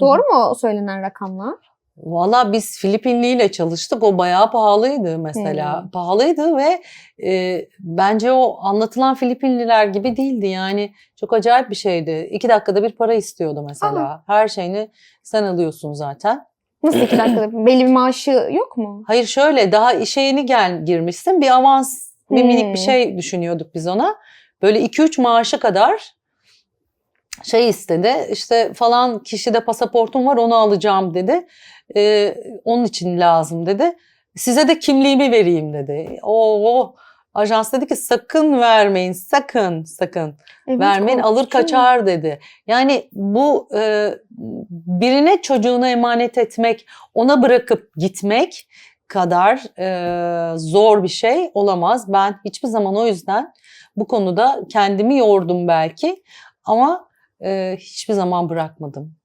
Doğru mu o söylenen rakamlar? Valla biz Filipinliyle çalıştık. O bayağı pahalıydı mesela. Hmm. Pahalıydı ve e, bence o anlatılan Filipinliler gibi değildi. Yani çok acayip bir şeydi. İki dakikada bir para istiyordu mesela. Her şeyini sen alıyorsun zaten. Nasıl iki dakikada? Belli bir maaşı yok mu? Hayır şöyle daha işe yeni gel girmişsin. Bir avans, bir Hmm. minik bir şey düşünüyorduk biz ona. Böyle 2-3 maaşı kadar şey istedi. İşte falan kişide pasaportum var onu alacağım dedi. Ee, onun için lazım dedi. Size de kimliğimi vereyim dedi. O ajans dedi ki sakın vermeyin, sakın, sakın Evet, vermeyin alır kaçar dedi. Yani bu e, birine çocuğunu emanet etmek, ona bırakıp gitmek kadar e, zor bir şey olamaz. Ben hiçbir zaman o yüzden bu konuda kendimi yordum belki ama hiçbir zaman bırakmadım.